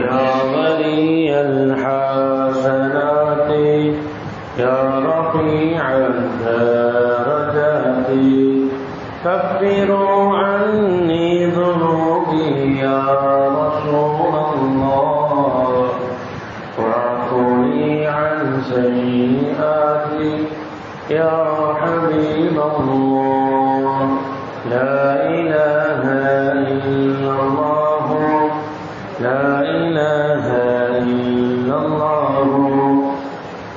يا ولي الحسنات يا رفيع الدرجات كفروا عني ذنوبي يا رسول الله واعفوني عن سيئاتي يا حبيب الله. لا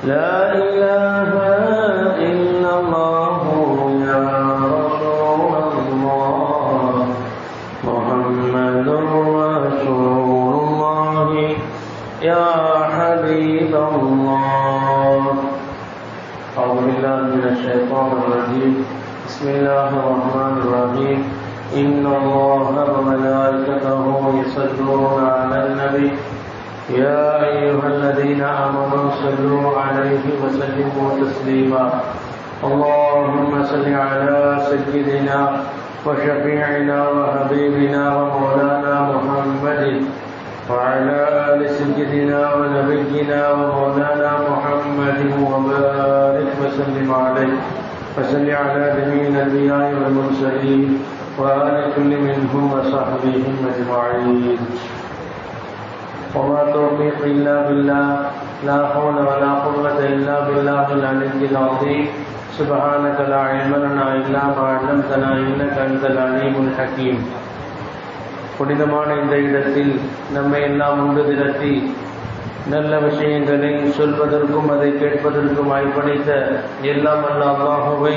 لا إله إلا الله يا رسول الله محمد رسول الله. يا حبيب الله أعوذ بالله من الشيطان الرجيم. بسم الله الرحمن الرحيم. إن الله وملائكته يصلون على النبي. يا أيها الذين آمنوا صلوا عليه وسلموا تسليما. اللهم صل على سيدنا وشفيعنا وحبيبنا ومولانا محمد وعلى آل سيدنا ونبينا ومولانا محمد وبارك وسلم عليه. وسل على جميع الأنبياء والمرسلين وآل كل منهم وصحبهم أجمعين. وما توفيق إلا بالله لا حول ولا قوة إلا بالله العلي العظيم سبحانك لا علم لنا إلا ما علمتنا إنك أنت العليم الحكيم புனிதமான இந்த இடத்தில் நம்மை எல்லாம் ஒன்று திரட்டி நல்ல விஷயங்களை சொல்வதற்கும் அதை கேட்பதற்கும் அர்ப்பணித்த எல்லாம் அல்ல அல்லாஹுவை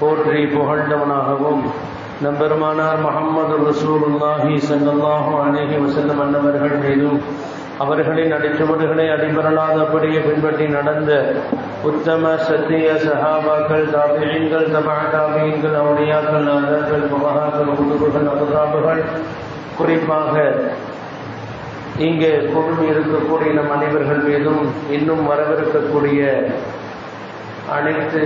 போற்றி புகழ்ந்தவனாகவும் நம்பெருமானார் முகமது ரசூலுல்லாஹி சல்லாஹூ அலேஹி வசல்லம் அன்னவர்கள் மீதும் அவர்களின் அடிச்சுவடுகளை அடிபரலாதபடியே பின்பற்றி நடந்த உத்தம சத்திய சஹாபாக்கள் தாபியங்கள் தபா தாபியங்கள் அவளியாக்கள் நாதர்கள் முகஹாக்கள் உதுகுகள் அபுதாபுகள் குறிப்பாக இங்கே குழுமி இருக்கக்கூடிய நம் அனைவர்கள் மீதும் இன்னும் வரவிருக்கக்கூடிய அனைத்து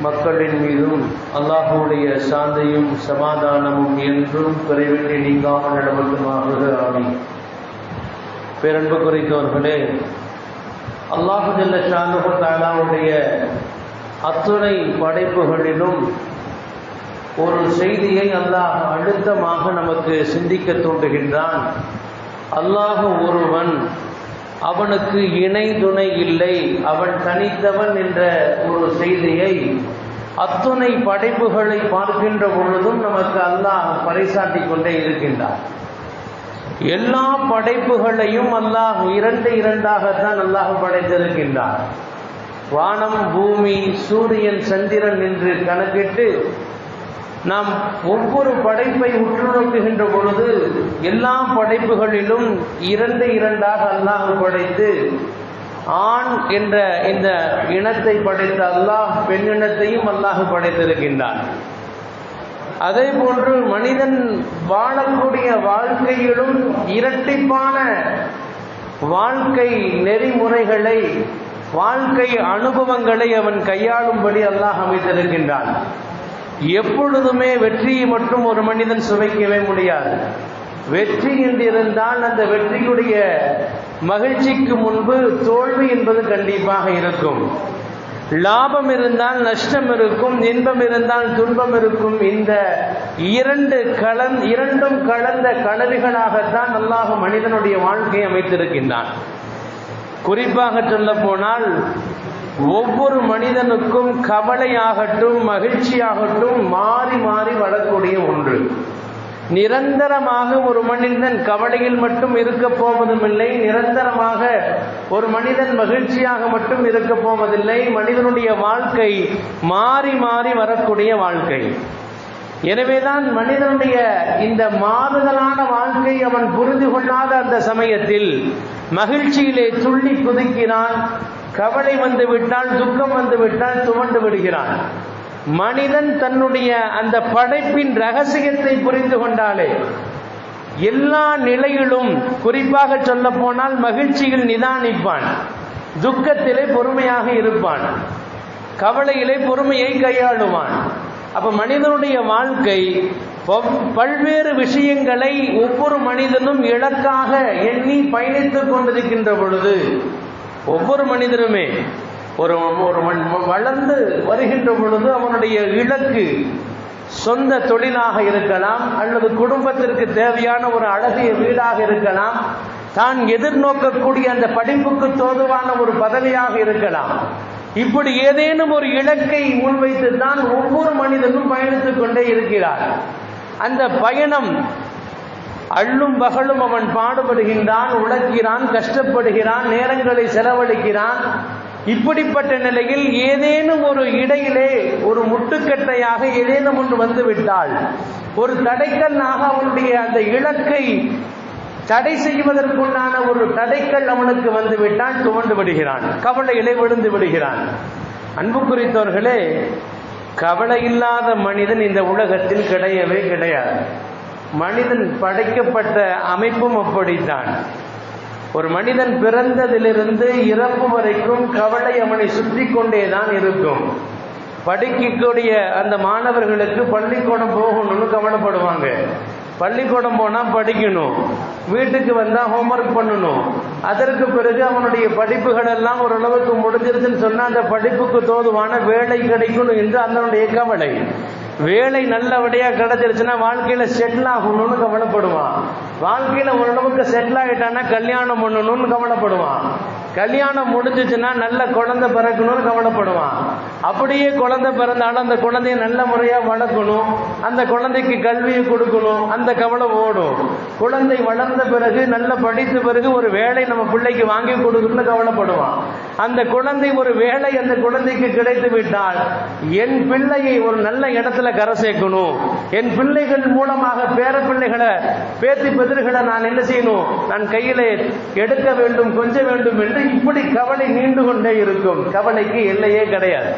மக்களின் மீதும் அல்லாஹுடைய சாந்தையும் சமாதானமும் என்றும் குறைவின்றி நீங்காமல் நடவட்டுமாக ஆமி பேரன்பு குறித்தவர்களே அல்லாஹு ஜல்ல ஷானுகு தாலாவுடைய அத்துணை படைப்புகளிலும் ஒரு செய்தியை அல்லாஹ் அழுத்தமாக நமக்கு சிந்திக்க தூண்டுகின்றான். அல்லாஹ் ஒருவன் அவனுக்கு இணை துணை இல்லை. அவன் தனித்தவன் என்ற ஒரு செய்தியை அத்துணை படைப்புகளை பார்க்கின்ற பொழுதும் நமக்கு அல்லாஹ் பறைசாட்டி கொண்டே இருக்கின்றான். எல்லா படைப்புகளையும் அல்லாஹ் இரண்டு இரண்டாகத்தான் அல்லாஹ் படைத்திருக்கின்றான். வானம் பூமி சூரியன் சந்திரன் என்று கணக்கிட்டு நாம் ஒவ்வொரு படைப்பை உற்று நோக்குகின்ற பொழுது எல்லா படைப்புகளிலும் இரண்டு இரண்டாக அல்லாஹ் படைத்து ஆண் என்ற இந்த இனத்தை படைத்த அல்லாஹ் பெண் இனத்தையும் அல்லாஹ் படைத்திருக்கின்றான். அதே போன்று மனிதன் வாழக்கூடிய வாழ்க்கையிலும் இரட்டிப்பான வாழ்க்கை நெறிமுறைகளை வாழ்க்கை அனுபவங்களை அவன் கையாளும்படி அல்லாஹ் அமைத்திருக்கின்றான். எப்பொழுதுமே வெற்றியை மட்டும் ஒரு மனிதன் சுவைக்கவே முடியாது. வெற்றி என்றிருந்தால் அந்த வெற்றியுடைய மகிழ்ச்சிக்கு முன்பு தோல்வி என்பது கண்டிப்பாக இருக்கும். லாபம் இருந்தால் நஷ்டம் இருக்கும் இன்பம் இருந்தால் துன்பம் இருக்கும். இந்த இரண்டு கலந் இரண்டும் கலந்த கலவிகளாகத்தான் அல்லாஹ் மனிதனுடைய வாழ்க்கையை அமைத்திருக்கின்றான். குறிப்பாக சொல்ல போனால் ஒவ்வொரு மனிதனுக்கும் கவலையாகட்டும் மகிழ்ச்சியாகட்டும் மாறி மாறி வரக்கூடிய ஒன்று. நிரந்தரமாக ஒரு மனிதன் கவலையில் மட்டும் இருக்க போவதும் இல்லை நிரந்தரமாக ஒரு மனிதன் மகிழ்ச்சியாக மட்டும் இருக்க போவதில்லை மனிதனுடைய வாழ்க்கை மாறி மாறி வரக்கூடிய வாழ்க்கை. எனவேதான் மனிதனுடைய இந்த மாறுதலான வாழ்க்கை அவன் புரிந்து கொள்ளாத அந்த சமயத்தில் மகிழ்ச்சியிலே துள்ளி குதிக்கிறான் கவலை வந்து விட்டால் துக்கம் வந்து விட்டால் துவண்டு விடுகிறான் மனிதன் தன்னுடைய அந்த படைப்பின் ரகசியத்தை புரிந்து கொண்டாலே எல்லா நிலையிலும் குறிப்பாக சொல்ல போனால் மகிழ்ச்சியில் நிதானிப்பான். துக்கத்திலே பொறுமையாக இருப்பான். கவலையிலே பொறுமையை கையாளுவான். அப்ப மனிதனுடைய வாழ்க்கை பல்வேறு விஷயங்களை ஒவ்வொரு மனிதனும் இலக்காக எண்ணி பயணித்துக் கொண்டிருக்கின்ற பொழுது ஒவ்வொரு மனிதனுமே ஒரு ஒரு வளர்ந்து வருகின்ற பொழுது அவனுடைய இலக்கு சொந்த தொழிலாக இருக்கலாம் அல்லது குடும்பத்திற்கு தேவையான ஒரு அழகிய வீடாக இருக்கலாம் தான் எதிர்நோக்கக்கூடிய அந்த படிப்புக்கு தோதுவான ஒரு பதவியாக இருக்கலாம். இப்படி ஏதேனும் ஒரு இலக்கை முன்வைத்து தான் ஒவ்வொரு மனிதனும் பயணித்துக் கொண்டே இருக்கிறார். அந்த பயணம் அள்ளும் பகலும் அவன் பாடுபடுகின்றான் உழைக்கிறான் கஷ்டப்படுகிறான் நேரங்களை செலவழிக்கிறான். இப்படிப்பட்ட நிலையில் ஏதேனும் ஒரு இடையிலே ஒரு முட்டுக்கட்டையாக ஏதேனும் ஒன்று வந்துவிட்டால் ஒரு தடைக்கல்லாக அவனுடைய அந்த இலக்கை தடை செய்வதற்குண்டான ஒரு தடைக்கல் அவனுக்கு வந்துவிட்டால் துவண்டு விடுகிறான் கவலையிலே விழுந்து விடுகிறான். அன்பு குறித்தவர்களே கவலை இல்லாத மனிதன் இந்த உலகத்தில் கிடையவே கிடையாது. மனிதன் படைக்கப்பட்ட அமைப்பும் அப்படித்தான். ஒரு மனிதன் பிறந்ததிலிருந்து இறப்பு வரைக்கும் கவலை அவனை சுற்றி கொண்டேதான் இருக்கும். படிக்கக்கூடிய அந்த மாணவர்களுக்கு பள்ளிக்கூடம் போகணும்னு கவலைப்படுவாங்க. பள்ளிக்கூடம் போனால் படிக்கணும். வீட்டுக்கு வந்தால் ஹோம்ஒர்க் பண்ணணும். அதற்கு பிறகு அவனுடைய படிப்புகள் எல்லாம் ஓரளவுக்கு முடிஞ்சிருச்சுன்னு சொன்னால் அந்த படிப்புக்கு தோதுவான வேலை கிடைக்கணும் என்று அதனுடைய கவலை. வேலை நல்லபடியாக கிடைச்சிருச்சுன்னா வாழ்க்கையில் செட்டில் ஆகணும்னு கவலைப்படுவான். வாழ்க்கையில் ஓரளவுக்கு செட்டில் ஆகிட்டான்னா கல்யாணம் பண்ணணும்னு கவலைப்படுவான். கல்யாணம் முடிஞ்சிச்சுன்னா நல்ல குழந்தை பிறக்கணும்னு கவலைப்படுவான். அப்படியே குழந்தை பிறந்தாலும் அந்த குழந்தைய நல்ல முறையாக வளர்க்கணும். அந்த குழந்தைக்கு கல்வியை கொடுக்கணும். அந்த கவலை ஓடும். குழந்தை வளர்ந்த பிறகு நல்ல படித்த பிறகு ஒரு வேலை நம்ம பிள்ளைக்கு வாங்கி கொடுக்கணும்னு கவலைப்படுவான். அந்த குழந்தை ஒரு வேலை அந்த குழந்தைக்கு கிடைத்து விட்டால் என் பிள்ளையை ஒரு நல்ல இடத்துல கரை சேர்க்கணும். என் பிள்ளைகள் மூலமாக பேர பிள்ளைகளை பேத்தி பெதிர்களை நான் என்ன செய்யணும்? நான் கையிலே எடுக்க வேண்டும் கொஞ்ச வேண்டும் என்று இப்படி கவலை நீண்டு கொண்டே இருக்கும். கவலைக்கு எல்லையே கிடையாது.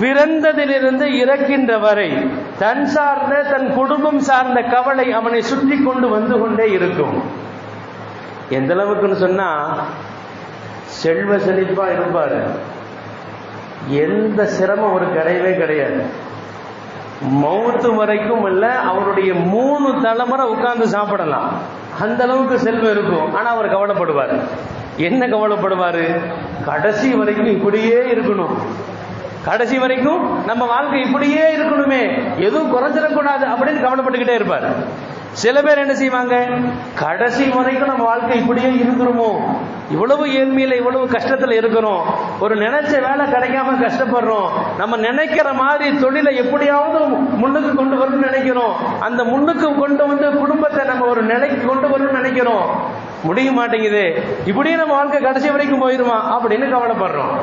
பிறந்ததிலிருந்து இறக்கின்ற வரை தன் சார்ந்த தன் குடும்பம் சார்ந்த கவலை அவனை சுற்றி கொண்டு வந்து கொண்டே இருக்கும். எந்த அளவுக்குன்னு சொன்னா செல்வ செழிப்பா இருப்பாரு. எந்த சிரமம் ஒரு கிடையவே கிடையாது. மௌத்து வரைக்கும் இல்ல அவருடைய மூணு தலைமுறை உட்கார்ந்து சாப்பிடலாம். அந்த அளவுக்கு செல்வம் இருக்கும். ஆனா அவர் கவலைப்படுவார். என்ன கவலைப்படுவாரு? கடைசி வரைக்கும் இப்படியே இருக்கணும். கடைசி வரைக்கும் நம்ம வாழ்க்கை இப்படியே இருக்கணுமே. எதுவும் குறைஞ்சிடக்கூடாது அப்படின்னு கவலைப்பட்டுக்கிட்டே இருப்பார். சில பேர் என்ன செய்வாங்க? கடைசி வரைக்கும் நம்ம வாழ்க்கை இப்படியே இருக்கிறோமோ இவ்வளவு ஏழ்மையில இவ்வளவு கஷ்டத்துல இருக்கிறோம். ஒரு நினைச்ச வேலை கிடைக்காம கஷ்டப்படுறோம். நம்ம நினைக்கிற மாதிரி தொழிலை எப்படியாவது முன்னுக்கு கொண்டு வரணும்னு நினைக்கிறோம். அந்த முன்னுக்கு கொண்டு வந்து குடும்பத்தை நம்ம ஒரு நிலைக்கு கொண்டு வரணும்னு நினைக்கிறோம். முடிய மாட்டேங்குது. இப்படியே நம்ம வாழ்க்கை கடைசி வரைக்கும் போயிருமா? அப்படின்னு கவலைப்படுறோம்.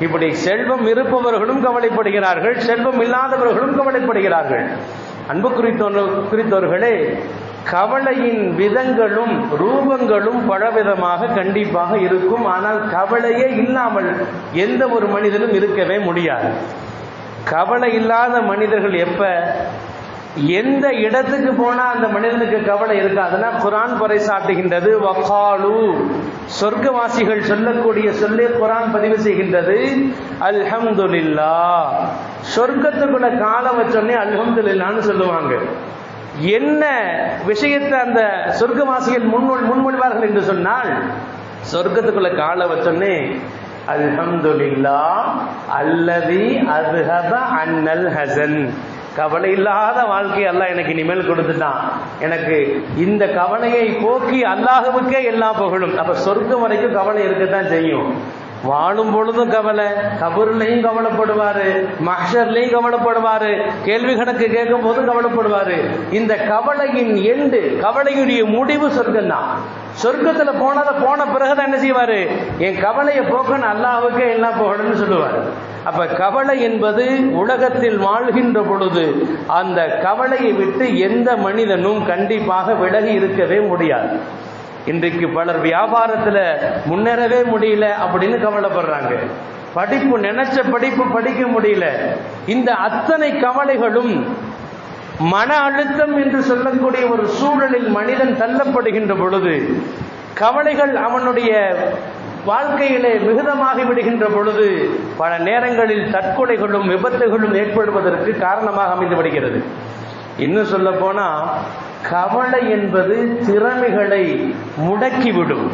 இப்படி செல்வம் இருப்பவர்களும் கவலைப்படுகிறார்கள் செல்வம் இல்லாதவர்களும் கவலைப்படுகிறார்கள். அன்பு குறித்தோர் குறித்தவர்களே கவலையின் விதங்களும் ரூபங்களும் பலவிதமாக கண்டிப்பாக இருக்கும். ஆனால் கவலையே இல்லாமல் எந்த ஒரு மனிதனும் இருக்கவே முடியாது. கவலை இல்லாத மனிதர்கள் எப்ப? எந்த இடத்துக்கு போனா அந்த மனிதனுக்கு கவலை இருக்காதுன்னா குரான் பறைசாட்டுகின்றது வக்காலு சொர்க்கவாசிகள் சொல்லக்கூடிய சொல்லே குரான் பதிவு செய்கின்றது. அல்ஹம்துலில்லா. சொர்க்கத்துக்குள்ள காலம் வச்சோடனே அல்ஹம்துலில்லான்னு சொல்லுவாங்க. என்ன விஷயத்தை அந்த சொர்க்கவாசிகள் முன்மொழி முன்மொழிவார்கள் என்று சொன்னால் சொர்க்கத்துக்குள்ள காலை வச்சோடனே அல்ஹம்துலில்லா அல்லதி அதுஹப அன்னல் ஹசன். கவலை இல்லாத வாழ்க்கை அல்லாஹ் எனக்கு இனிமேல் கொடுத்துட்டான். எனக்கு இந்த கவலையை போக்கி அல்லாஹுவுக்கே எல்லாம் புகழும். அப்ப சொர்க்கம் வரைக்கும் கவலை இருக்கத்தான் செய்யும். வாழும் பொழுதும் கவலை கபூர்லையும் கவலைப்படுவாரு மஹர்லையும் கவலைப்படுவாரு கேள்வி கணக்கு கேட்கும் போதும் கவலைப்படுவாரு. இந்த கவலையின் எண்டு கவலையுடைய முடிவு சொர்க்கம் தான். சொர்க்கத்துல போனதை போன பிறகுதான் என்ன செய்வாரு? என் கவலையை போக்கன்னு அல்லாவுக்கே எல்லாம் போகணும்னு சொல்லுவார். அப்ப கவலை என்பது உலகத்தில் வாழ்கின்ற பொழுது அந்த கவலையை விட்டு எந்த மனிதனும் கண்டிப்பாக விலகி இருக்கவே முடியாது. இன்றைக்கு பலர் வியாபாரத்துல முன்னேறவே முடியல அப்படின்னு கவலைப்படுறாங்க. படிப்பு நினைச்ச படிப்பு படிக்க முடியல. இந்த அத்தனை கவலைகளும் மன அழுத்தம் என்று சொல்லக்கூடிய ஒரு சூழலில் மனிதன் தள்ளப்படுகின்ற பொழுது கவலைகள் அவனுடைய வாழ்க்கையிலே மிகுதமாகி விடுகின்ற பொழுது பல நேரங்களில் தற்கொலைகளும் விபத்துகளும் ஏற்படுவதற்கு காரணமாக அமைந்து விடுகிறது இன்னும் சொல்ல போனா கவலை என்பது திறமைகளை முடக்கிவிடும்.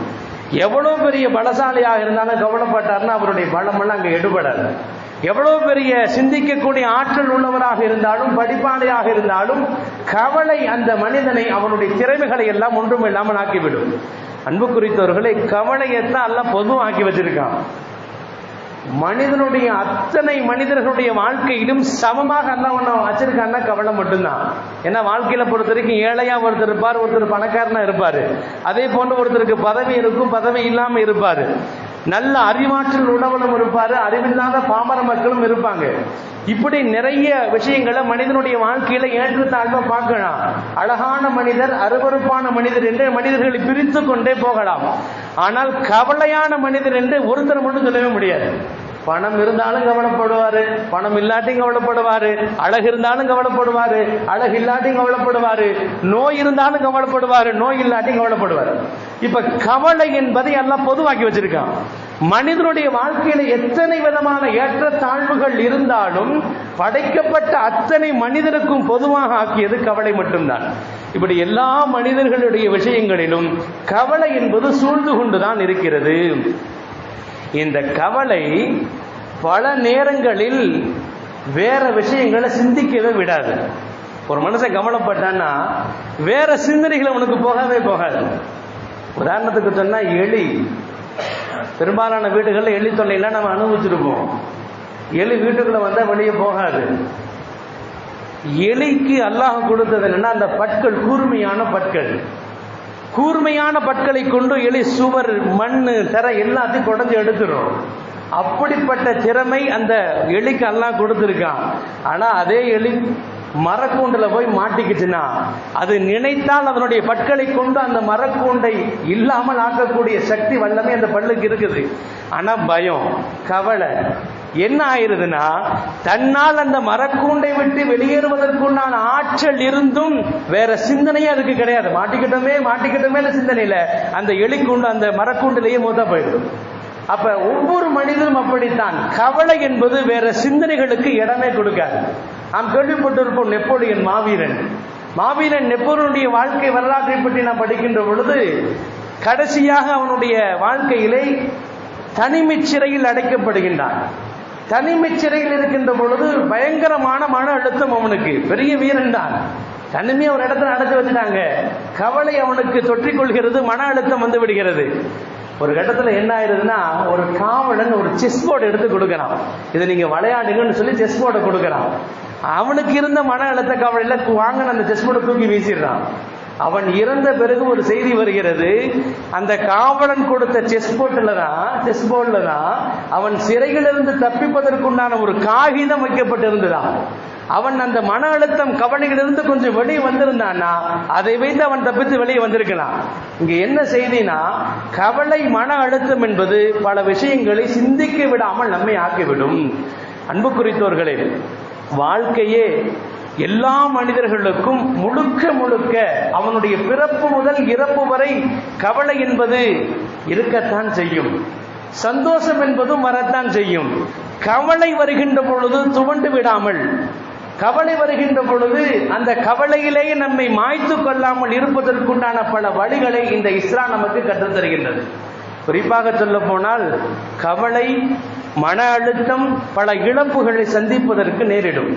எவ்வளவு பெரிய பலசாலியாக இருந்தாலும் கவலைப்பட்டார்னா அவருடைய பலமெல்லாம் அங்கே எடுபடாது. எவ்வளவு பெரிய சிந்திக்கக்கூடிய ஆற்றல் உள்ளவராக இருந்தாலும் படிப்பாளையாக இருந்தாலும் கவலை அந்த மனிதனை அவனுடைய திறமைகளை எல்லாம் ஒன்றும் இல்லாமல் ஆக்கிவிடும். அன்பு குறித்தவர்களை கவலையத்தான் எல்லாம் பொதுவாக்கி வச்சிருக்கான். மனிதனுடைய அத்தனை மனிதர்களுடைய வாழ்க்கையிலும் சமமாக எல்லாம் ஒன்று வச்சிருக்கான்னா கவலை மட்டும்தான். ஏன்னா வாழ்க்கையில பொறுத்த வரைக்கும் ஏழையா ஒருத்தர் இருப்பார் ஒருத்தர் பணக்காரனா இருப்பார். அதே போன்று ஒருத்தருக்கு பதவி இருக்கும் பதவி இல்லாம இருப்பார். நல்ல அறிவாற்றல் உணவனும் இருப்பார் அறிவில்லாத பாமர மக்களும் இருப்பாங்க. இப்படி நிறைய விஷயங்களை மனிதனுடைய வாழ்க்கையில ஏற்றத்தாழ்வ பார்க்கலாம். அழகான மனிதர் அருவறுப்பான மனிதர் என்று மனிதர்களை பிரித்து கொண்டே போகலாம். ஆனால் கவலையான மனிதர் என்று ஒருத்தர் மட்டும் சொல்லவே முடியாது. பணம் இருந்தாலும் கவலைப்படுவாரு பணம் இல்லாட்டியும் கவலைப்படுவாரு அழகு இருந்தாலும் கவலைப்படுவாரு அழகு இல்லாட்டியும் கவலைப்படுவாரு நோய் இருந்தாலும் கவலைப்படுவாரு நோய் இல்லாட்டியும் கவலைப்படுவாரு. இப்ப கவலை என்பதை எல்லாம் பொதுவாக்கி வச்சிருக்கான். மனிதனுடைய வாழ்க்கையில எத்தனை விதமான ஏற்றத்தாழ்வுகள் இருந்தாலும் படைக்கப்பட்ட அத்தனை மனிதனுக்கும் பொதுவாக ஆக்கியது கவலை மட்டும்தான். இப்படி எல்லா மனிதர்களுடைய விஷயங்களிலும் கவலை என்பது சூழ்ந்து கொண்டுதான் இருக்கிறது. இந்த கவலை பல நேரங்களில் வேற விஷயங்களை சிந்திக்கவே விடாது. ஒரு மனுஷன் கவலைப்பட்டான்னா வேற சிந்தனைகள் அவனுக்கு போகவே போகாது. உதாரணத்துக்கு சொன்னா எலி பெரும்பாலான வீடுகளில் எலி தொல்லையெல்லாம் நம்ம அனுபவிச்சிருப்போம். எலி வீட்டுக்குள்ள வந்தால் வெளியே போகாது. எலிக்கு அல்லாஹ் கொடுத்தது என்னன்னா அந்த பற்கள் கூர்மையான பற்கள். கூர்மையான பற்களை கொண்டு எலி சுவர் மண் தர எல்லாத்தையும் குடஞ்சு எடுத்துரும். அப்படிப்பட்ட திறமை அந்த எலிக்கு எல்லாம் கொடுத்துருக்கான். ஆனால் அதே எலி மரக்கூண்டுல போய் மாட்டிக்கிச்சுன்னா அது நினைத்தால் அதனுடைய பற்களை கொண்டு அந்த மரக்கூண்டை இல்லாமல் ஆக்கக்கூடிய சக்தி வல்லமே அந்த பல்லுக்கு இருக்குது. ஆனா பயம் கவலை. என்ன ஆயிருதுன்னா தன்னால் அந்த மரக்கூண்டை விட்டு வெளியேறுவதற்குண்டான ஆற்றல் இருந்தும் வேற சிந்தனையே அதுக்கு கிடையாது. மாட்டிக்கிட்டோமே மாட்டிக்கிட்டோமே சிந்தனையில அந்த எலிக்கூண்டு அந்த மரக்கூண்டிலேயே மூத்தா போயிடும் அப்ப ஒவ்வொரு மனிதனும் அப்படித்தான். கவலை என்பது வேற சிந்தனைகளுக்கு இடமே கொடுக்காது. நாம் கேள்விப்பட்டிருப்போம் நெப்போலியன் மாவீரன். மாவீரன் நெப்போலியனுடைய வாழ்க்கை வரலாற்றை பற்றி நாம் படிக்கின்ற பொழுது கடைசியாக அவனுடைய வாழ்க்கையிலே தனிமைச் சிறையில் அடைக்கப்படுகின்றான். தனிமைச் சிறையில் இருக்கின்ற பொழுது பயங்கரமான மன அழுத்தம் அவனுக்கு. பெரிய வீரன் தான். தனிமையை ஒரு இடத்துல அடைச்சு வச்சுட்டாங்க. கவலை அவனுக்கு தொற்றிக் கொள்கிறது மன அழுத்தம் வந்து விடுகிறது. ஒரு கட்டத்தில் என்ன ஆயிருதுன்னா ஒரு காவலன் ஒரு செஸ் போர்டு எடுத்து கொடுக்குறான். இதை நீங்க விளையாடுங்கன்னு சொல்லி செஸ் போர்டை கொடுக்குறான். அவனுக்கு இருந்த மன அழுத்த கவலையில வாங்கின அந்த செஸ் தூக்கி வீசிடுறான். அவன் இறந்த பிறகு ஒரு செய்தி வருகிறது. அந்த காவலன் கொடுத்த செஸ் போர்ட்டில் தான் செஸ் போர்டில் தான் அவன் சிறையிலிருந்து தப்பிப்பதற்குண்டான ஒரு காகிதம் வைக்கப்பட்டிருந்ததான் அவன் அந்த மன அழுத்தம் கவலையிலிருந்து கொஞ்சம் வெளியே வந்திருந்தான்னா அதை வைத்து அவன் தப்பித்து வெளியே வந்திருக்கலாம். இங்க என்ன செய்தினா கவலை மன அழுத்தம் என்பது பல விஷயங்களை சிந்திக்க விடாமல் நம்மை ஆக்கிவிடும். அன்பு குறித்தோர்களே வாழ்க்கையே எல்லா மனிதர்களுக்கும் முழுக்க முழுக்க அவனுடைய பிறப்பு முதல் இறப்பு வரை கவலை என்பது இருக்கத்தான் செய்யும். சந்தோஷம் என்பதும் வரத்தான் செய்யும். கவலை வருகின்ற பொழுது துவண்டு விடாமல் கவலை வருகின்ற பொழுது அந்த கவலையிலேயே நம்மை மாய்த்து கொள்ளாமல் இருப்பதற்குண்டான பல வழிகளை இந்த இஸ்லாம் நமக்கு கற்றுத்தருகின்றது. குறிப்பாக சொல்ல போனால் கவலை மன அழுத்தம் பல இழப்புகளை சந்திப்பதற்கு நேரிடும்.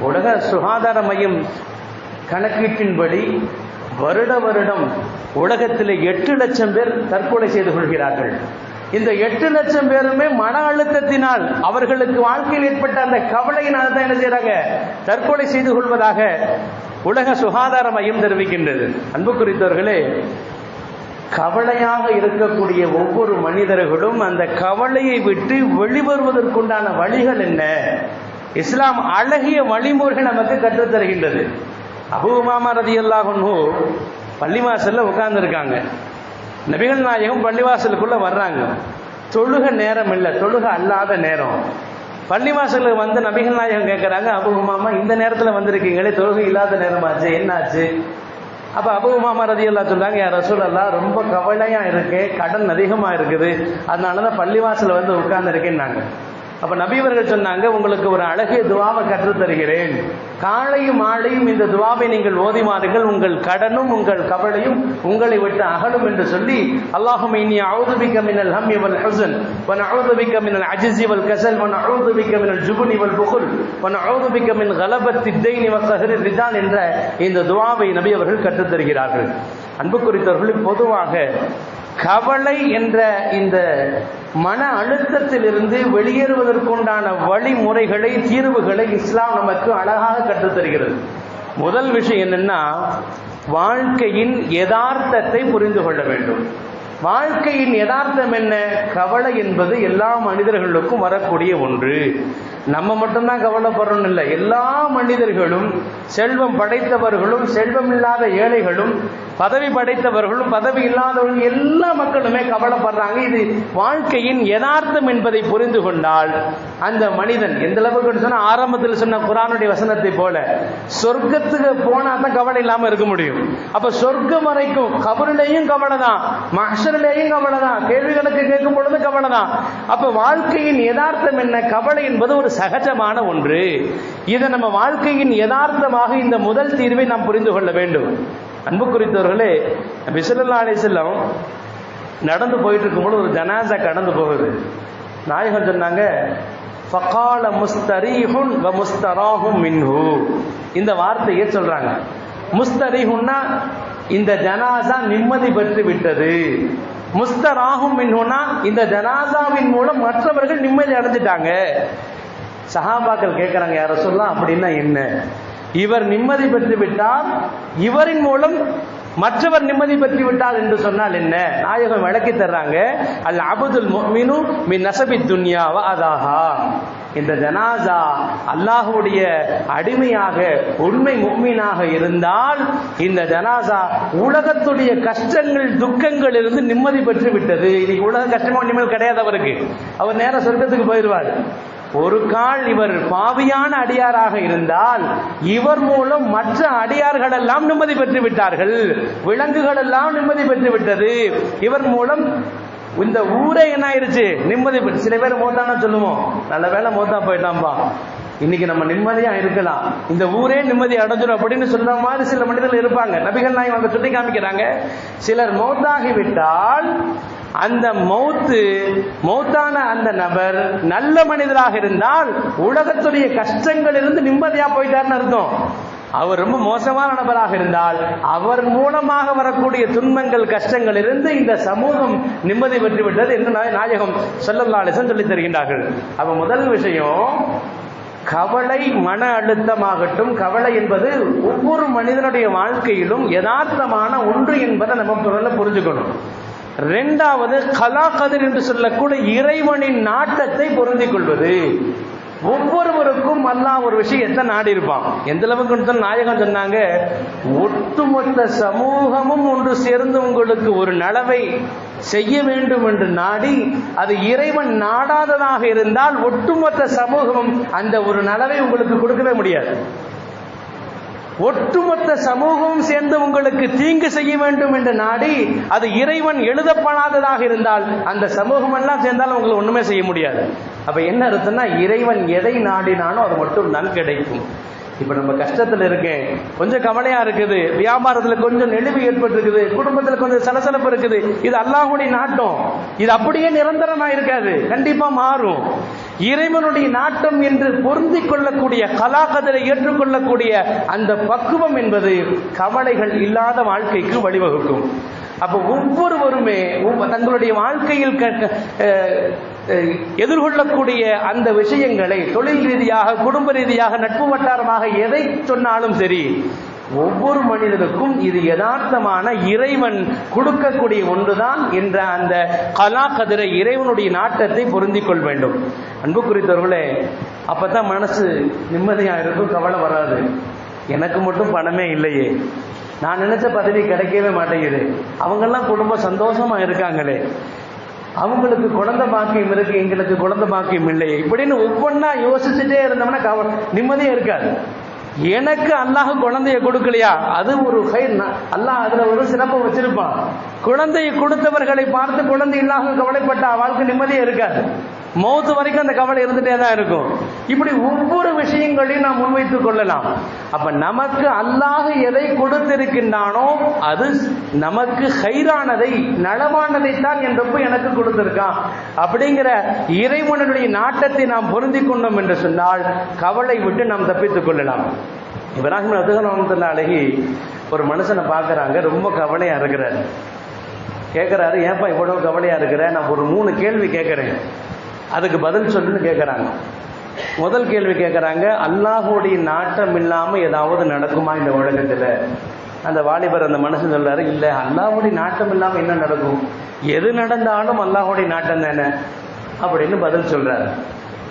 உலக சுகாதார மையம் கணக்கீட்டின்படி வருட வருடம் உலகத்தில் எட்டு லட்சம் பேர் தற்கொலை செய்து கொள்கிறார்கள். இந்த எட்டு லட்சம் பேருமே மன அழுத்தத்தினால் அவர்களுக்கு வாழ்க்கையில் ஏற்பட்ட அந்த கவலையினால் தான் என்ன செய்யறாங்க தற்கொலை செய்து கொள்வதாக உலக சுகாதார மையம் தெரிவிக்கின்றது. அன்பு குறித்தவர்களே கவலையாக இருக்கக்கூடிய ஒவ்வொரு மனிதர்களும் அந்த கவலையை விட்டு வெளிவருவதற்குண்டான வழிகள் என்ன? இஸ்லாம் அழகிய வழிமுறைகள் நமக்கு கற்றுத்தருகின்றது அபூமாமா ரதி அல்லாஹு பள்ளிவாசல்ல உட்கார்ந்துருக்காங்க. நபிகள் நாயகம் பள்ளிவாசலுக்குள்ள வர்றாங்க. தொழுக நேரம் இல்லை தொழுக அல்லாத நேரம். பள்ளிவாசலுக்கு வந்து நபிகள் நாயகம் கேட்குறாங்க அபூமாமா இந்த நேரத்தில் வந்திருக்கீங்களே தொழுகை இல்லாத நேரமாச்சு என்னாச்சு? அப்போ அபு உமாமா ரதியல்லா சொல்றாங்க என் ரசூல் எல்லாம் ரொம்ப கவலையாக இருக்கு கடன் அதிகமாக இருக்குது. அதனால தான் பள்ளிவாசலில் வந்து உட்கார்ந்துருக்கேன்னாங்க. அப்ப நபிவர்கள் சொன்னாங்க உங்களுக்கு ஒரு அழகிய துவாவை கற்றுத் தருகிறேன் காலையும் மாலையும் இந்த துவாவை நீங்கள் ஓதிமாறுங்கள் உங்கள் கடனும் உங்கள் கவலையும் உங்களை விட்டு அகலும் என்று சொல்லி அல்லாஹும் இனி அவுதுபிக்க மினல் ஹம் வல் ஹுசன் வன் அவுதுபிக்க மினல் அஜிஸ் இவல் கசல் வன் அவுதுபிக்க மினல் ஜுபுன் இவல் புகுல் வன் அவுதுபிக்க மின் கலபத்தி தெய்னி வசஹரி ரிதான் என்ற இந்த துவாவை நபி அவர்கள் கற்றுத் தருகிறார்கள் அன்பு குறித்தவர்கள் பொதுவாக கவலை என்ற இந்த மன அழுத்தத்திலிருந்து வெளியேறுவதற்குண்டான வழிமுறைகளை தீர்வுகளை இஸ்லாம் நமக்கு அழகாக கற்றுத்தருகிறது முதல் விஷயம் என்னன்னா வாழ்க்கையின் யதார்த்தத்தை புரிந்து கொள்ள வேண்டும். வாழ்க்கையின் யதார்த்தம் என்ன? கவலை என்பது எல்லா மனிதர்களுக்கும் வரக்கூடிய ஒன்று. நம்ம மட்டும்தான் கவலைப்படுறோம் இல்லை. எல்லா மனிதர்களும் செல்வம் படைத்தவர்களும் செல்வம் இல்லாத ஏழைகளும் பதவி படைத்தவர்களும் பதவி இல்லாதவர்களும் எல்லா மக்களுமே கவலைப்படுறாங்க. இது வாழ்க்கையின் யதார்த்தம் என்பதை புரிந்து கொண்டால் அந்த மனிதன் எந்த அளவுக்கு சொன்னா ஆரம்பத்தில் சொன்ன குரானுடைய வசனத்தை போல சொர்க்கத்துக்கு போனா தான் கவலை இல்லாம இருக்க முடியும். அப்ப சொர்க்கம் வரைக்கும் கபரிலையும் கவலை தான் மஷரிலேயும் கவலை தான் கேள்விகளுக்கு கேட்கும் பொழுது கவலை தான் அப்ப வாழ்க்கையின் யதார்த்தம் என்ன? கவலை என்பது ஒரு சகஜமான ஒன்று. இதை நம்ம வாழ்க்கையின் யதார்த்தமாக இந்த முதல் தீர்வை நாம் புரிந்து கொள்ள வேண்டும். அன்பு குறித்தவர்களே பிசல்லா அலி செல்லம் நடந்து போயிட்டு இருக்கும்போது ஒரு ஜனாசா கடந்து போகுது. நாயகம் சொன்னாங்க ஃபகால முஸ்தரீஹுன் வ முஸ்தராஹும் மின்ஹு. இந்த வார்த்தையை சொல்றாங்க. முஸ்தரீஹுன்னா இந்த ஜனாசா நிம்மதி பெற்று விட்டது. முஸ்தராகும் மின்ஹுனா இந்த ஜனாசாவின் மூலம் மற்றவர்கள் நிம்மதி அடைஞ்சிட்டாங்க. சஹாபாக்கள் கேட்குறாங்க யார சொல்லலாம் அப்படின்னா என்ன? இவர் நிம்மதி பெற்று விட்டால் இவரின் மூலம் மற்றவர் நிம்மதி பெற்று விட்டால் என்று சொன்னால் என்ன? நாயகம் விளக்கி தர்றாங்க அல் அபுதுல் மீனு மின் நசபி துன்யாவா அதாஹா. இந்த ஜனாசா அல்லாஹுடைய அடிமையாக உண்மை முக்மீனாக இருந்தால் இந்த ஜனாசா உலகத்துடைய கஷ்டங்கள் துக்கங்கள் இருந்து நிம்மதி பெற்று விட்டது. இன்னைக்கு உலக கஷ்டமா நிம்மதி கிடையாது அவருக்கு. அவர் நேர சொர்க்கத்துக்கு போயிடுவார் ஒரு கால் இவர் பாவியான அடியாராக இருந்தால் இவர் மூலம் மற்ற அடியார்கள் எல்லாம் நிம்மதி பெற்று விட்டார்கள். விலங்குகள் எல்லாம் நிம்மதி பெற்று விட்டது. இவர் மூலம் இந்த ஊரே என்ன ஆயிருச்சு நிம்மதி பெற்று சில பேர் மோத்தானா சொல்லுவோம். நல்ல வேலை மோத்தா போயிட்டாம்பா இன்னைக்கு நம்ம நிம்மதியா இருக்கலாம். இந்த ஊரே நிம்மதி அடைஞ்சிடும் அப்படின்னு சொல்ற மாதிரி சில மனிதர்கள் இருப்பாங்க. நபிகள் நாய் அவங்க சுட்டி காமிக்கிறாங்க சிலர் மௌத்தாகி விட்டால் அந்த மௌத்து மௌத்தான அந்த நபர் நல்ல மனிதராக இருந்தால் உலகத்துடைய கஷ்டங்கள் இருந்து நிம்மதியா போயிட்டார்னு அர்த்தம். அவர் ரொம்ப மோசமான நபராக இருந்தால் அவர் மூலமாக வரக்கூடிய துன்பங்கள் கஷ்டங்கள் இருந்து இந்த சமூகம் நிம்மதி பெற்று விட்டது என்று நாயகம் சொல்லல்லாலிசன் சொல்லித் தருகின்றார்கள். அப்ப முதல் விஷயம் கவலை மன அழுத்தமாகட்டும். கவலை என்பது ஒவ்வொரு மனிதனுடைய வாழ்க்கையிலும் யதார்த்தமான ஒன்று என்பதை நம்ம முதல்ல புரிஞ்சுக்கணும். ரெண்டாவது கலாகதிர் என்று சொல்லக்கூடிய இறைவனின் நாட்டத்தை பொருந்திக் கொள்வது ஒவ்வொருவருக்கும் அல்லாஹ் ஒரு விஷயத்தை நாடி இருப்பான்? எந்த அளவுக்கு நாயகம் சொன்னாங்க ஒட்டுமொத்த சமூகமும் ஒன்று சேர்ந்து உங்களுக்கு ஒரு நலவை செய்ய வேண்டும் என்று நாடி அது இறைவன் நாடாததாக இருந்தால் ஒட்டுமொத்த சமூகமும் அந்த ஒரு நலவை உங்களுக்கு கொடுக்கவே முடியாது. ஒட்டுமொத்த சமூகமும் சேர்ந்து உங்களுக்கு தீங்கு செய்ய வேண்டும் என்று நாடி அது இறைவன் எழுதப்படாததாக இருந்தால் அந்த சமூகம் எல்லாம் சேர்ந்தால் உங்களுக்கு ஒண்ணுமே செய்ய முடியாது. அப்ப என்ன அர்த்தம்னா இறைவன் எதை நாடினாலும் அது மட்டும் தான் கிடைக்கும் இப்ப நம்ம கஷ்டத்துல இருக்கேன். கொஞ்சம் கவலையா இருக்குது. வியாபாரத்துல கொஞ்சம் நெளிவு ஏற்பட்டிருக்குது. குடும்பத்துல கொஞ்சம் சலசலப்பு இருக்குது. இது அல்லாஹுடைய நாட்டம். இது அப்படியே நிரந்தரமா இருக்காது. கண்டிப்பா மாறும். இறைவனுடைய நாட்டம் என்று பொருந்திக் கொள்ளக்கூடிய கலாகதரை ஏற்றுக்கொள்ளக்கூடிய அந்த பக்குவம் என்பது கவலைகள் இல்லாத வாழ்க்கைக்கு வழிவகுக்கும். அப்ப ஒவ்வொருவருமே தங்களுடைய வாழ்க்கையில் க- எதிர்கொள்ளக்கூடிய அந்த விஷயங்களை தொழில் ரீதியாக குடும்ப ரீதியாக நட்பு வட்டாரமாக எதை சொன்னாலும் சரி ஒவ்வொரு மனிதனுக்கும் இது யதார்த்தமான இறைவன் கொடுக்கக்கூடிய ஒன்றுதான் என்ற அந்த கலாக்கதிரை இறைவனுடைய நாட்டத்தை பொருந்திக் கொள்ள வேண்டும். அன்பு குறித்தவர்களே அப்பதான் மனசு நிம்மதியாக இருக்கும் கவலை வராது. எனக்கு மட்டும் பணமே இல்லையே. நான் நினைச்ச பதவி கிடைக்கவே மாட்டேங்குது. அவங்கெல்லாம் குடும்பம் சந்தோஷமா இருக்காங்களே. அவங்களுக்கு குழந்தை பாக்கியம் இருக்கு எங்களுக்கு குழந்தை பாக்கியம் இல்லையே. இப்படின்னு ஒவ்வொன்றா யோசிச்சுட்டே இருந்தோம்னா கவ நிம்மதியே இருக்காது. எனக்கு அல்லாஹ் குழந்தைய கொடுக்கலையா? அது ஒரு அல்லாஹ் அதுல ஒரு சிறப்பை வச்சிருப்பான். குழந்தையை கொடுத்தவர்களை பார்த்து குழந்தை இல்லாமல் கவலைப்பட்ட வாழ்க்கை நிம்மதியே இருக்காது. மௌத்து வரைக்கும் அந்த கவலை இருந்துட்டே தான் இருக்கும். இப்படி ஒவ்வொரு விஷயங்களையும் நாம் முன்வைத்துக் கொள்ளலாம். அப்ப நமக்கு அல்லாஹ் எதை கொடுத்திருக்கின்றானோ அது நமக்கு ஹைரானதை நலமானதை தான் என் ரப்பு எனக்கு கொடுத்திருக்கான் அப்படிங்கிற இறைவனுடைய நாட்டத்தை நாம் பொருந்தி கொண்டோம் என்று சொன்னால் கவலை விட்டு நாம் தப்பித்துக் கொள்ளலாம். இப்ராஹிம் அதுகலாமத்துல அழகி ஒரு மனுஷனை பார்க்கறாங்க ரொம்ப கவலையா இருக்கிறார். கேட்குறாரு ஏன்பா இவ்வளவு கவலையா இருக்கிற? நான் ஒரு மூணு கேள்வி கேட்குறேன் அதுக்கு பதில் சொல்லுன்னு கேட்குறாங்க முதல் கேள்வி கேட்குறாங்க அல்லாஹுடைய நாட்டம் இல்லாமல் ஏதாவது நடக்குமா இந்த உலகத்தில்? அந்த வாலிபர் அந்த மனுஷன் சொல்கிறாரு இல்லை அல்லாஹுடைய நாட்டம் இல்லாமல் என்ன நடக்கும்? எது நடந்தாலும் அல்லாஹுடைய நாட்டம் தானே? அப்படின்னு பதில் சொல்கிறாரு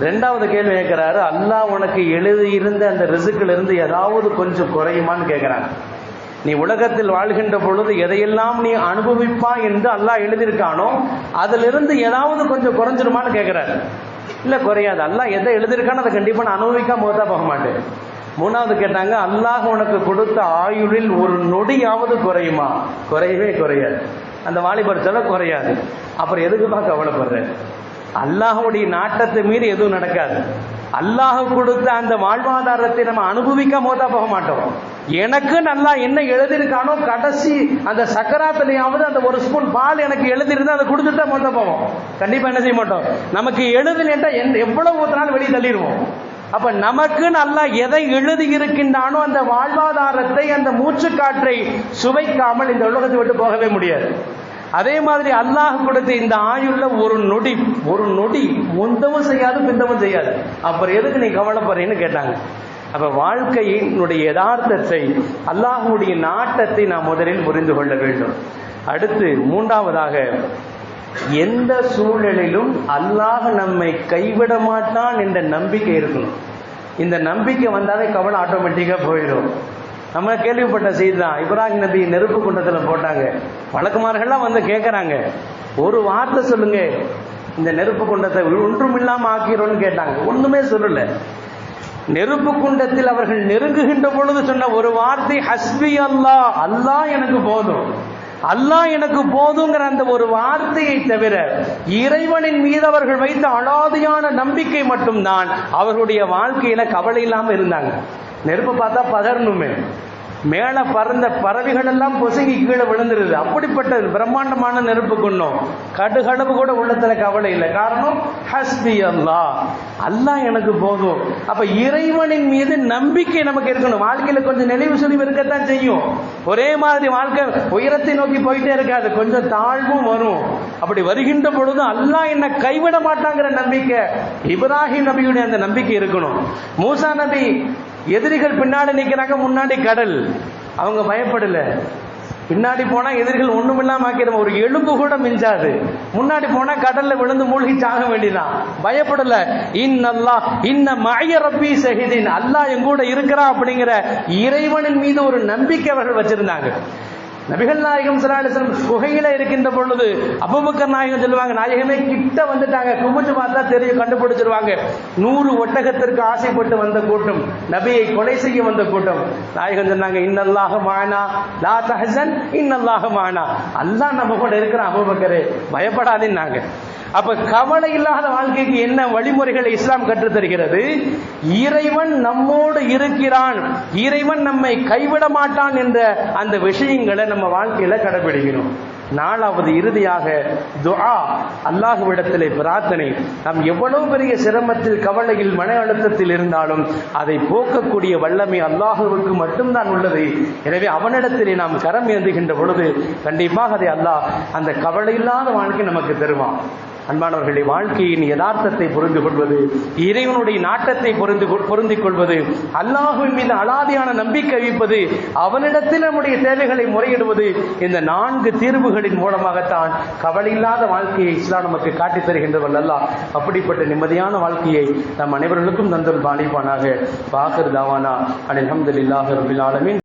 ரெண்டாவது கேள்வி கேட்குறாரு அல்லாஹ் உனக்கு எழுதியிருந்த அந்த ரிசுக்கிலிருந்து ஏதாவது கொஞ்சம் குறையுமான்னு கேட்குறாங்க நீ உலகத்தில் வாழ்கின்ற பொழுது எதையெல்லாம் நீ அனுபவிப்பா என்று அல்லாஹ் எழுதியிருக்கானோ அதிலிருந்து ஏதாவது கொஞ்சம் குறைஞ்சிருமான்னு கேட்குறாரு இல்லை குறையாது. அல்லாஹ் எதை எழுதியிருக்கானோ அதை கண்டிப்பாக நான் அனுபவிக்காம போதா போக மாட்டேன். மூணாவது கேட்டாங்க அல்லாஹ் உனக்கு கொடுத்த ஆயுளில் ஒரு நொடியாவது குறையுமா? குறையவே குறையாது. அந்த வாலிபர் சொல்ல குறையாது. அப்புறம் எதுக்குப்பா கவலைப்படுறேன் அல்லாஹுடைய நாட்டத்தை மீறி எதுவும் நடக்காது. அல்லாஹ் கொடுத்த அந்த வாழ்வாதாரத்தை நம்ம அனுபவிக்காம தான் போக மாட்டோம். எனக்கு நல்லா என்ன எழுதியிருக்கானோ கடைசி அந்த சக்கராத்திலையாவது அந்த ஒரு ஸ்பூன் பால் எனக்கு எழுதியிருந்தா அதை கொடுத்துட்டு தான் மொத்தம் போவோம். கண்டிப்பாக என்ன செய்ய மாட்டோம். நமக்கு எழுதுனேட்டா எந்த எவ்வளவு ஊத்தினாலும் வெளியே தள்ளிடுவோம். அப்ப நமக்கு நல்லா எதை எழுதி இருக்கின்றானோ அந்த வாழ்வாதாரத்தை அந்த மூச்சு காற்றை சுவைக்காமல் இந்த உலகத்தை விட்டு போகவே முடியாது. அதே மாதிரி அல்லாஹ் கொடுத்த இந்த ஆயுள்ல ஒரு நொடி ஒரு நொடி முந்தவும் செய்யாது பிந்தவும் செய்யாது. அப்புறம் எதுக்கு நீ கவலைப்படுறேன்னு கேட்டாங்க. அப்ப வாழ்க்கையினுடைய யதார்த்தத்தை அல்லாஹுடைய நாட்டத்தை நாம் முதலில் புரிந்து கொள்ள வேண்டும். அடுத்து மூன்றாவதாக எந்த சூழலிலும் அல்லாஹ் நம்மை கைவிட மாட்டான் என்ற நம்பிக்கை இருக்கணும். இந்த நம்பிக்கை வந்தாலே கவலை ஆட்டோமேட்டிக்காக போயிடும். நம்ம கேள்விப்பட்ட செய்தி தான் இப்ராஹிம் நபி நெருப்பு குண்டத்தில் போட்டாங்க. வழக்குமார்கள்லாம் வந்து கேட்குறாங்க ஒரு வார்த்தை சொல்லுங்க இந்த நெருப்பு குண்டத்தை ஒன்றும் இல்லாமல் ஆக்கிறோன்னு கேட்டாங்க. ஒன்றுமே சொல்லலை. நெருப்பு குண்டத்தில் அவர்கள் நெருங்குகின்ற பொழுது சொன்ன ஒரு வார்த்தை ஹஸ்பி அல்லாஹ். அல்லாஹ் எனக்கு போதும். அல்லாஹ் எனக்கு போதுங்கிற அந்த ஒரு வார்த்தையை தவிர இறைவனின் மீது அவர்கள் வைத்த அலாதியான நம்பிக்கை மட்டும்தான். அவர்களுடைய வாழ்க்கையில கவலை இல்லாமல் இருந்தாங்க. நெருப்பு பார்த்தா பதறணுமே. மேல பறந்த பறவைகள் எல்லாம் பொசுங்கி கீழே விழுந்துருது. அப்படிப்பட்ட பிரம்மாண்டமான நெருப்பு கொண்டோம். கடுகளவு கூட உள்ளத்துல கவலை இல்லை. காரணம் ஹஸ்பி அல்லா அல்லா எனக்கு போதும். அப்ப இறைவனின் மீது நம்பிக்கை நமக்கு இருக்கணும். வாழ்க்கையில கொஞ்சம் நினைவு சுழிவு இருக்கத்தான் செய்யும். ஒரே மாதிரி வாழ்க்கை உயரத்தை நோக்கி போயிட்டே இருக்காது. கொஞ்சம் தாழ்வும் வரும். அப்படி வருகின்ற பொழுது அல்லா என்ன கைவிட மாட்டாங்கிற நம்பிக்கை இப்ராஹிம் நபியுடைய அந்த நம்பிக்கை இருக்கணும். மூசா நபி எதிரிகள் பின்னாடி நிக்கிறாங்க முன்னாடி கடல். அவங்க பயப்படல. பின்னாடி போனா எதிரிகள் ஒண்ணும் இல்லாம ஆக்கிடும்? ஒரு எலும்பு கூட மிஞ்சாது. முன்னாடி போனா கடல்ல விழுந்து மூழ்கி சாக வேண்டியதான் பயப்படல. இன்னல்லா இன்ன மய ரப்பி சஹிதின் அல்லாஹ் எங்கூட இருக்கிறா அப்படிங்கிற இறைவனின் மீது ஒரு நம்பிக்கை அவர்கள் வச்சிருந்தாங்க. நபிகள் நாயகம் சலாஹம் குகையில இருக்கின்ற பொழுது அபுபக்கர் நாயகம் சொல்லுவாங்க நாயகமே கிட்ட வந்துட்டாங்க. குமிச்சு பார்த்தா தெரியும் கண்டுபிடிச்சிருவாங்க. நூறு ஒட்டகத்திற்கு ஆசைப்பட்டு வந்த கூட்டம் நபியை கொலை செய்ய வந்த கூட்டம். நாயகம் சொன்னாங்க இன்னல்லாக மானா லா தஹசன் இன்னல்லாக மானா. அல்லாஹ் நம்ம கூட இருக்கிறான் அபுபக்கரே பயப்படாதேன்னாங்க. அப்ப கவலை இல்லாத வாழ்க்கைக்கு என்ன வழிமுறைகளை இஸ்லாம் கற்றுத் தருகிறது? இறைவன் நம்மோடு இருக்கிறான். இறைவன் நம்மை கைவிட மாட்டான் என்ற அந்த விஷயங்களை நம்ம வாழ்க்கையில கடைபிடிக்கணும். நாலாவது இறுதியாக துஆ அல்லாஹுவிடத்திலே பிரார்த்தனை. நாம் எவ்வளவு பெரிய சிரமத்தில் கவலையில் மன அழுத்தத்தில் இருந்தாலும் அதை போக்கக்கூடிய வல்லமை அல்லாஹுவுக்கு மட்டும்தான் உள்ளது. எனவே அவனிடத்திலே நாம் கரம் ஏந்துகின்ற பொழுது கண்டிப்பாக அதை அல்லாஹ் அந்த கவலை இல்லாத வாழ்க்கை நமக்கு தருவான். அன்பானவர்களை வாழ்க்கையின் யதார்த்தத்தை புரிந்து கொள்வது இறைவனுடைய நாட்டத்தை பொருந்து பொருந்திக் கொள்வது அல்லாஹுவின் மீது அலாதியான நம்பிக்கை வைப்பது அவனிடத்தில் நம்முடைய தேவைகளை முறையிடுவது இந்த நான்கு தீர்வுகளின் மூலமாகத்தான் கவலையில்லாத வாழ்க்கையை இஸ்லாம் நமக்கு காட்டித் தருகின்றவள் அல்ல. அப்படிப்பட்ட நிம்மதியான வாழ்க்கையை நம் அனைவர்களுக்கும் தந்தல் பாலிப்பானாக பாகர் தாவானா. அனில் அஹமதுல்லாஹ் ரபில் ஆலமின்.